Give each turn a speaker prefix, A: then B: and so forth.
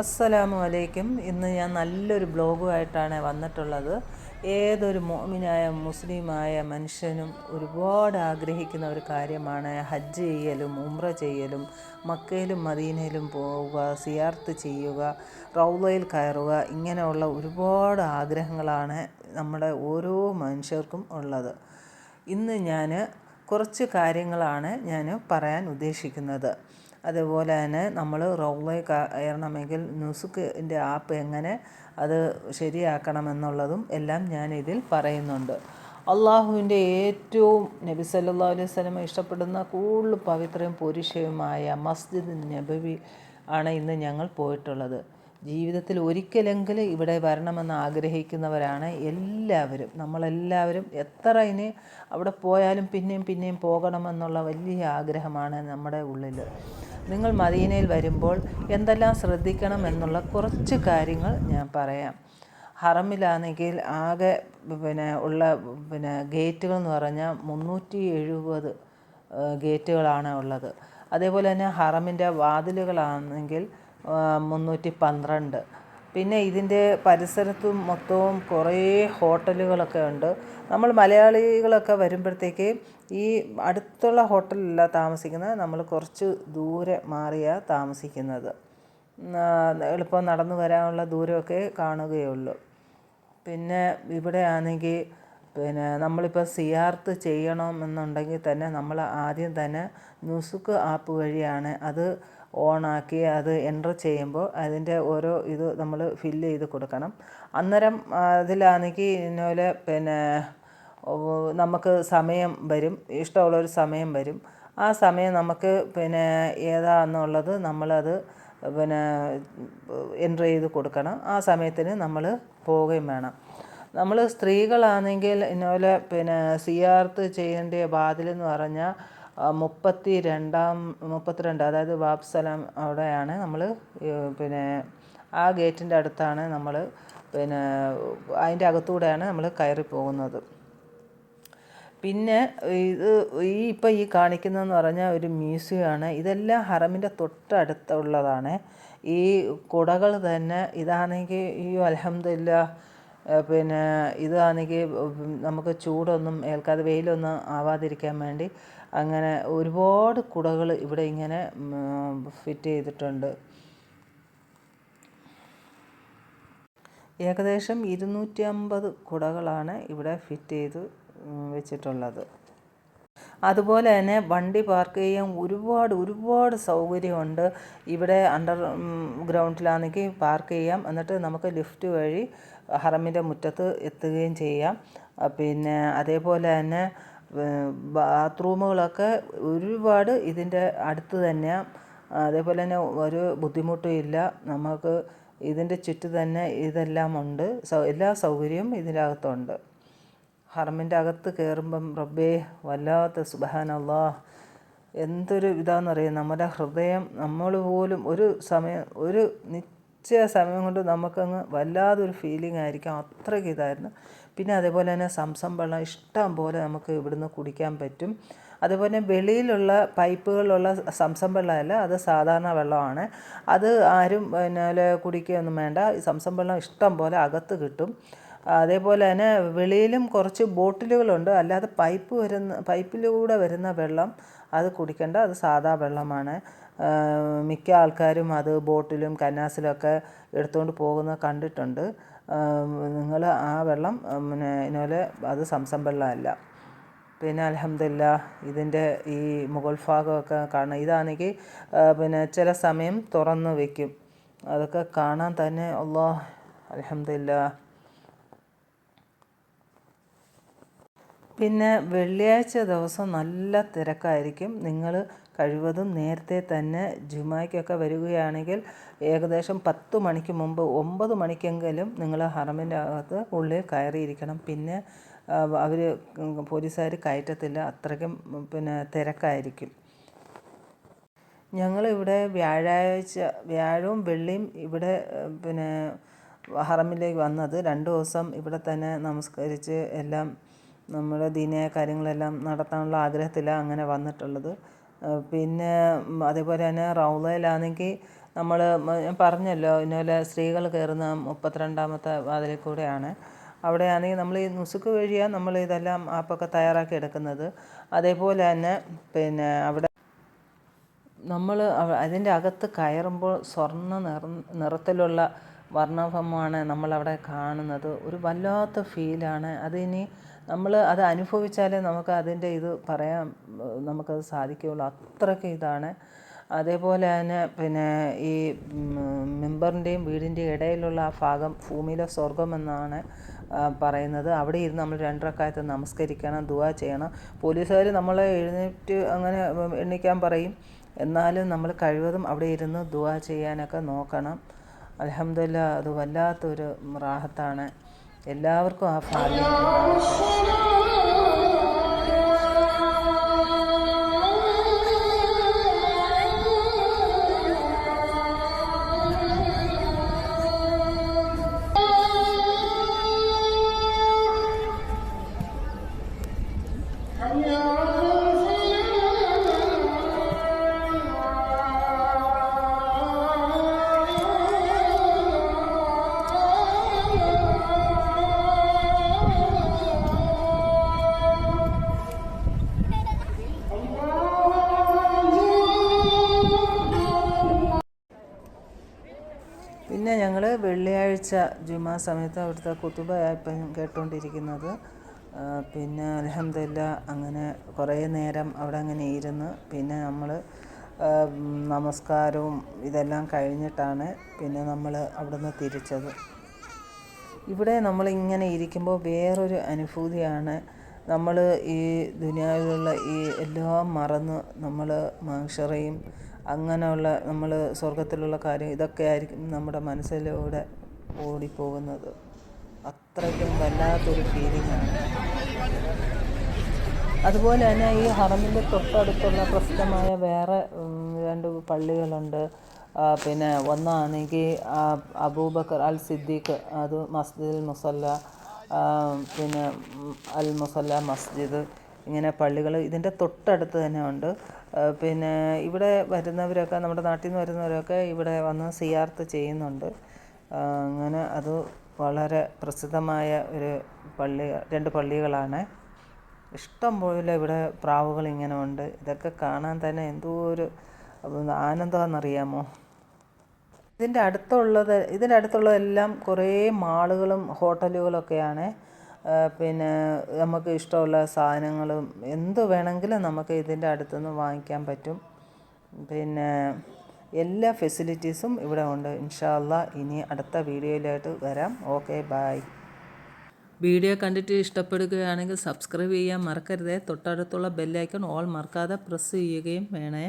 A: അസ്സലാമു അലൈക്കും ഇന്ന് ഞാൻ നല്ലൊരു ബ്ലോഗുമായിട്ടാണ് വന്നിട്ടുള്ളത്. ഏതൊരു മോമിനായ മുസ്ലിമായ മനുഷ്യനും ഒരുപാട് ആഗ്രഹിക്കുന്ന ഒരു കാര്യമാണ് ഹജ്ജ് ചെയ്യലും ഉംറ ചെയ്യലും മക്കയിലും മദീനയിലും പോവുക സിയാർത്ത് ചെയ്യുക റൗലയിൽ കയറുക ഇങ്ങനെയുള്ള ഒരുപാട് ആഗ്രഹങ്ങളാണ് നമ്മുടെ ഓരോ മനുഷ്യർക്കും ഉള്ളത്. ഇന്ന് ഞാൻ കുറച്ച് കാര്യങ്ങളാണ് ഞാൻ പറയാൻ ഉദ്ദേശിക്കുന്നത്. അതുപോലെ തന്നെ നമ്മൾ റൗളയിൽ കയറണമെങ്കിൽ നുസുക്കിന്റെ ആപ്പ് എങ്ങനെ അത് ശരിയാക്കണമെന്നുള്ളതും എല്ലാം ഞാൻ ഇതിൽ പറയുന്നുണ്ട്. അള്ളാഹുവിന്റെ ഏറ്റവും നബി സല്ലാ അലൈഹി വസല്ലമ ഇഷ്ടപ്പെടുന്ന കൂടുതൽ പവിത്രയും പുരുഷയുമായ മസ്ജിദ് നബവി ആണ് ഇന്ന് ഞങ്ങൾ പോയിട്ടുള്ളത്. ജീവിതത്തിൽ ഒരിക്കലെങ്കിലും ഇവിടെ വരണമെന്ന് ആഗ്രഹിക്കുന്നവരാണ് എല്ലാവരും. നമ്മളെല്ലാവരും എത്ര ഇനി അവിടെ പോയാലും പിന്നെയും പിന്നെയും പോകണമെന്നുള്ള വലിയ ആഗ്രഹമാണ് നമ്മുടെ ഉള്ളിൽ നിങ്ങൾ മദീനയിൽ വരുമ്പോൾ എന്തെല്ലാം ശ്രദ്ധിക്കണം എന്നുള്ള കുറച്ച് കാര്യങ്ങൾ ഞാൻ പറയാം. ഹറമിലാണെങ്കിൽ ആകെ പിന്നെ ഉള്ള പിന്നെ ഗേറ്റുകൾ എന്ന് പറഞ്ഞാൽ മുന്നൂറ്റി എഴുപത് ഗേറ്റുകളാണ് ഉള്ളത്. അതേപോലെ തന്നെ ഹറമിന്റെ വാതിലുകളാണെങ്കിൽ മുന്നൂറ്റി പന്ത്രണ്ട്. പിന്നെ ഇതിന്റെ പരിസരത്തും മൊത്തവും കുറേ ഹോട്ടലുകളൊക്കെ ഉണ്ട്. നമ്മൾ മലയാളികളൊക്കെ വരുമ്പോഴത്തേക്ക് ഈ അടുത്തുള്ള ഹോട്ടലിലല്ല താമസിക്കുന്നത്. നമ്മൾ കുറച്ച് ദൂരെ മാറിയാണ് താമസിക്കുന്നത്. എളുപ്പം നടന്നു വരാനുള്ള ദൂരമൊക്കെ കാണുകയുള്ളൂ. പിന്നെ ഇവിടെ ആണെങ്കിൽ പിന്നെ നമ്മളിപ്പോൾ സിയാർത്ത് ചെയ്യണമെന്നുണ്ടെങ്കിൽ തന്നെ നമ്മൾ ആദ്യം തന്നെ നുസുക്ക് ആപ്പ് വഴിയാണ് അത് ഓണാക്കി അത് എന്റർ ചെയ്യുമ്പോൾ അതിന്റെ ഓരോ ഇത് നമ്മൾ ഫില്ല് ചെയ്ത് കൊടുക്കണം. അന്നേരം അതിലാണെങ്കിൽ ഇന്നപോലെ പിന്നെ നമുക്ക് സമയം വരും. ഇഷ്ടമുള്ളൊരു സമയം വരും. ആ സമയം നമുക്ക് പിന്നെ ഏതാണെന്നുള്ളത് നമ്മളത് പിന്നെ എന്റർ ചെയ്ത് കൊടുക്കണം. ആ സമയത്തിന് നമ്മൾ പോവുകയും വേണം. നമ്മൾ സ്ത്രീകളാണെങ്കിൽ ഇന്നപോലെ പിന്നെ സിയാർത്ത് ചെയ്യേണ്ട വാതിലെന്ന് പറഞ്ഞാൽ മുപ്പത്തി രണ്ടാം മുപ്പത്തിരണ്ട് അതായത് സലാം അവിടെയാണ് നമ്മൾ പിന്നെ ആ ഗേറ്റിന്റെ അടുത്താണ് നമ്മൾ പിന്നെ അതിന്റെ അകത്തൂടെയാണ് നമ്മൾ കയറി പോകുന്നത്. പിന്നെ ഇത് ഈ ഇപ്പം ഈ കാണിക്കുന്നതെന്ന് പറഞ്ഞാൽ ഒരു മ്യൂസിയമാണ് ഇതെല്ലാം ഹറമിന്റെ തൊട്ടടുത്തുള്ളതാണ്. ഈ കുടകൾ തന്നെ ഇതാണെങ്കിൽ ഈ അലഹമില്ല പിന്നെ ഇതാണെങ്കിൽ നമുക്ക് ചൂടൊന്നും ഏൽക്കാതെ വെയിലൊന്നും ആവാതിരിക്കാൻ വേണ്ടി അങ്ങനെ ഒരുപാട് കുടകൾ ഇവിടെ ഇങ്ങനെ ഫിറ്റ് ചെയ്തിട്ടുണ്ട്. ഏകദേശം ഇരുന്നൂറ്റി അമ്പത് കുടകളാണ് ഇവിടെ ഫിറ്റ് ചെയ്ത് വെച്ചിട്ടുള്ളത്. അതുപോലെ തന്നെ വണ്ടി പാർക്ക് ചെയ്യാൻ ഒരുപാട് ഒരുപാട് സൗകര്യമുണ്ട്. ഇവിടെ അണ്ടർ ഗ്രൗണ്ടിലാണെങ്കിൽ പാർക്ക് ചെയ്യാം. എന്നിട്ട് നമുക്ക് ലിഫ്റ്റ് വഴി ഹറമിന്റെ മുറ്റത്ത് എത്തുകയും ചെയ്യാം. പിന്നെ അതേപോലെ തന്നെ ബാത്റൂമുകളൊക്കെ ഒരുപാട് ഇതിന്റെ അടുത്ത് തന്നെ അതേപോലെ തന്നെ ഒരു ബുദ്ധിമുട്ടും ഇല്ല. നമുക്ക് ഇതിന്റെ ചുറ്റു തന്നെ ഇതെല്ലാം ഉണ്ട്. എല്ലാ സൗകര്യവും ഇതിന്റെ അകത്തുണ്ട് ഹറമിന്റെ അകത്ത് കയറുമ്പം റബ്ബേ വല്ലാത്ത സുബഹാനല്ലാ. എന്തൊരു ഇതാണെന്നറിയാം നമ്മുടെ ഹൃദയം നമ്മൾ പോലും ഒരു സമയം ഒരു നിശ്ചയ സമയം കൊണ്ട് നമുക്കങ്ങ് വല്ലാതൊരു ഫീലിംഗ് ആയിരിക്കും. അത്രയ്ക്ക് ഇതായിരുന്നു. പിന്നെ അതേപോലെ തന്നെ സംസം വെള്ളം ഇഷ്ടം പോലെ നമുക്ക് ഇവിടുന്ന് കുടിക്കാൻ പറ്റും. അതുപോലെ വെളിയിലുള്ള പൈപ്പുകളിലുള്ള സംസം വെള്ളമല്ല അത് സാധാരണ വെള്ളമാണ്. അത് ആരും പിന്നെ കുടിക്കുകയൊന്നും വേണ്ട. സംസം വെള്ളം ഇഷ്ടം പോലെ അകത്ത് കിട്ടും. അതേപോലെ തന്നെ വെളിയിലും കുറച്ച് ബോട്ടിലുകളുണ്ട്. അല്ലാതെ പൈപ്പ് വരുന്ന പൈപ്പിലൂടെ വരുന്ന വെള്ളം അത് കുടിക്കേണ്ട. അത് സാധാ വെള്ളമാണ്. മിക്ക ആൾക്കാരും അത് ബോട്ടിലും കന്നാസിലൊക്കെ എടുത്തുകൊണ്ട് പോകുന്നത് കണ്ടിട്ടുണ്ട്. നിങ്ങൾ ആ വെള്ളം പിന്നെ ഇതുപോലെ അത് സംസം പിന്നെ അലഹമില്ല ഇതിന്റെ ഈ മുഗൾ ഭാഗമൊക്കെ കാണാം ഇതാണെങ്കിൽ പിന്നെ ചില സമയം തുറന്ന് വയ്ക്കും അതൊക്കെ കാണാൻ തന്നെ ഉള്ള അലഹമില്ല പിന്നെ വെള്ളിയാഴ്ച ദിവസം നല്ല തിരക്കായിരിക്കും. നിങ്ങൾ കഴിവതും നേരത്തെ തന്നെ ജുമായ്ക്കൊക്കെ വരികയാണെങ്കിൽ ഏകദേശം പത്ത് മണിക്ക് മുമ്പ് ഒമ്പത് മണിക്കെങ്കിലും നിങ്ങൾ ഹറമിന്റെ അകത്ത് ഉള്ളിൽ കയറിയിരിക്കണം. പിന്നെ അവർ പോലീസുകാർ കയറ്റത്തില്ല. അത്രയ്ക്കും പിന്നെ തിരക്കായിരിക്കും. ഞങ്ങളിവിടെ വ്യാഴാഴ്ച വ്യാഴവും വെള്ളിയും ഇവിടെ പിന്നെ ഹറമിലേക്ക് വന്നത്. രണ്ട് ദിവസം ഇവിടെ തന്നെ നമസ്കരിച്ച് എല്ലാം നമ്മുടെ ദിനേ കാര്യങ്ങളെല്ലാം നടത്താനുള്ള ആഗ്രഹത്തിലാണ് അങ്ങനെ വന്നിട്ടുള്ളത്. പിന്നെ അതേപോലെ തന്നെ റൗളയിലാണെങ്കിൽ നമ്മൾ ഞാൻ പറഞ്ഞല്ലോ ഇന്നലെ സ്ത്രീകൾ കയറുന്ന മുപ്പത്തിരണ്ടാമത്തെ വാതിലിൽ കൂടെയാണ്. അവിടെയാണെങ്കിൽ നമ്മൾ ഈ നുസുക്ക് വഴിയാണ് നമ്മൾ ഇതെല്ലാം ആപ്പൊക്കെ തയ്യാറാക്കി എടുക്കുന്നത്. അതേപോലെ തന്നെ പിന്നെ അവിടെ നമ്മൾ അതിന്റെ അകത്ത് കയറുമ്പോൾ സ്വർണ നിറ നിറത്തിലുള്ള വർണഭമാണ് നമ്മളവിടെ കാണുന്നത്. ഒരു വല്ലാത്ത ഫീലാണ് അതിനി നമ്മൾ അത് അനുഭവിച്ചാലേ നമുക്ക് അതിന്റെ ഇത് പറയാൻ നമുക്കത് സാധിക്കുകയുള്ളൂ. അത്രയ്ക്ക് ഇതാണ്. അതേപോലെ തന്നെ പിന്നെ ഈ മെമ്പറിന്റെയും വീടിന്റെയും ഇടയിലുള്ള ആ ഭാഗം ഭൂമിയിലെ സ്വർഗമെന്നാണ് പറയുന്നത്. അവിടെ ഇരുന്ന് നമ്മൾ രണ്ടരക്കാലത്ത് നമസ്കരിക്കണം ദുവാ ചെയ്യണം. പോലീസുകാർ നമ്മളെ എഴുന്നേറ്റ് അങ്ങനെ എണ്ണിക്കാൻ പറയും. എന്നാലും നമ്മൾ കഴിവതും അവിടെ ഇരുന്ന് ദുവാ ചെയ്യാനൊക്കെ നോക്കണം. അലഹമില്ല അത് വല്ലാത്തൊരു റാഹത്താണ്. എല്ലാവർക്കും ആ ഭാഗ്യം. വെള്ളിയാഴ്ച ജുമാ സമയത്ത് അവിടുത്തെ കുത്തുബയായിപ്പം കേട്ടുകൊണ്ടിരിക്കുന്നത് പിന്നെ അലഹമില്ല അങ്ങനെ കുറേ നേരം അവിടെ അങ്ങനെ ഇരുന്ന് പിന്നെ നമ്മൾ നമസ്കാരവും ഇതെല്ലാം കഴിഞ്ഞിട്ടാണ് പിന്നെ നമ്മൾ അവിടുന്ന് തിരിച്ചത്. ഇവിടെ നമ്മളിങ്ങനെ ഇരിക്കുമ്പോൾ വേറൊരു അനുഭൂതിയാണ് നമ്മൾ ഈ ദുനിയാവിലുള്ള ഈ എല്ലാം മറന്ന് നമ്മൾ മാഷറയും അങ്ങനെയുള്ള നമ്മൾ സ്വർഗത്തിലുള്ള കാര്യം ഇതൊക്കെ ആയിരിക്കും നമ്മുടെ മനസ്സിലൂടെ ഓടിപ്പോകുന്നത്. അത്രയ്ക്കും വല്ലാത്തൊരു ആണ്. അതുപോലെ തന്നെ ഈ ഹറമിന്റെ തൊട്ടടുത്തുള്ള പ്രസിദ്ധമായ വേറെ രണ്ട് പള്ളികളുണ്ട്. പിന്നെ ഒന്നാണെങ്കിൽ അബൂബക്കർ അൽ സിദ്ദീഖ് അത് മസ്ജിദുൽ മുസല്ല പിന്നെ അൽ മുസല്ല മസ്ജിദ് ഇങ്ങനെ പള്ളികൾ ഇതിന്റെ തൊട്ടടുത്ത് തന്നെ ഉണ്ട്. പിന്നെ ഇവിടെ വരുന്നവരൊക്കെ നമ്മുടെ നാട്ടിൽ നിന്ന് വരുന്നവരൊക്കെ ഇവിടെ വന്ന് സിയാർത്ത് ചെയ്യുന്നുണ്ട്. അങ്ങനെ അത് വളരെ പ്രസിദ്ധമായ ഒരു പള്ളി രണ്ട് പള്ളികളാണ്. ഇഷ്ടം പോലെ ഇവിടെ പ്രാവുകൾ ഇങ്ങനെ ഉണ്ട്. ഇതൊക്കെ കാണാൻ തന്നെ എന്തോ ഒരു ആനന്ദമാണെന്നറിയാമോ? ഇതിന്റെ അടുത്തുള്ളത് ഇതിന്റെ അടുത്തുള്ളതെല്ലാം കുറേ മാളുകളും ഹോട്ടലുകളൊക്കെയാണ്. പിന്നെ നമുക്ക് ഇഷ്ടമുള്ള സാധനങ്ങളും എന്ത് വേണമെങ്കിലും നമുക്ക് ഇതിന്റെ അടുത്തുനിന്ന് വാങ്ങിക്കാൻ പറ്റും. പിന്നെ എല്ലാ ഫെസിലിറ്റീസും ഇവിടെ ഉണ്ട്. ഇൻഷാല്ല ഇനി അടുത്ത വീഡിയോയിലായിട്ട് വരാം. ഓക്കെ ബായ് വീഡിയോ കണ്ടിട്ട് ഇഷ്ടപ്പെടുകയാണെങ്കിൽ സബ്സ്ക്രൈബ് ചെയ്യാൻ മറക്കരുതേ. തൊട്ടടുത്തുള്ള ബെല്ലൈക്കൺ ഓൾ മറക്കാതെ പ്രസ് ചെയ്യുകയും വേണേ.